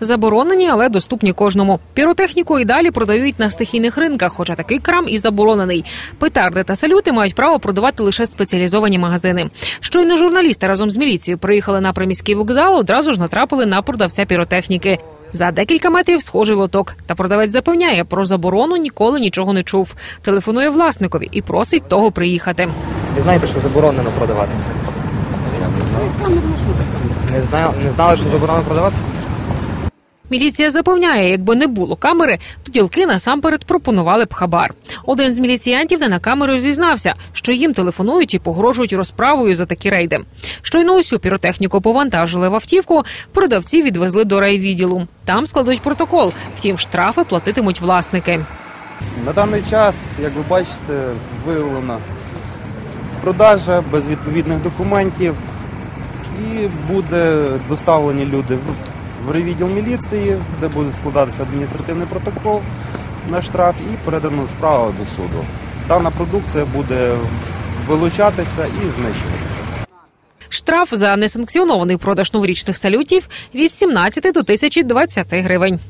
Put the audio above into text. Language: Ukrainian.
Заборонені, але доступні кожному. Піротехніку і далі продають на стихійних ринках, хоча такий крам і заборонений. Петарди та салюти мають право продавати лише спеціалізовані магазини. Щойно журналісти разом з міліцією приїхали на приміський вокзал, одразу ж натрапили на продавця піротехніки. За декілька метрів схожий лоток. Та продавець запевняє, про заборону ніколи нічого не чув. Телефонує власникові і просить того приїхати. Ви знаєте, що заборонено продавати це? Не знаю, не знали, що заборонено продавати? Міліція запевняє, якби не було камери, то ділки насамперед пропонували б хабар. Один з міліціянтів не на камеру зізнався, що їм телефонують і погрожують розправою за такі рейди. Щойно усю піротехніку повантажили в автівку, продавці відвезли до райвідділу. Там складуть протокол. Втім, штрафи платитимуть власники. На даний час, як ви бачите, виявлена продажа без відповідних документів і буде доставлені люди в, в райвідділ міліції, де буде складатися адміністративний протокол на штраф і передано справа до суду. Дана продукція буде вилучатися і знищуватися. Штраф за несанкціонований продаж новорічних салютів від 17 до 1020 гривень.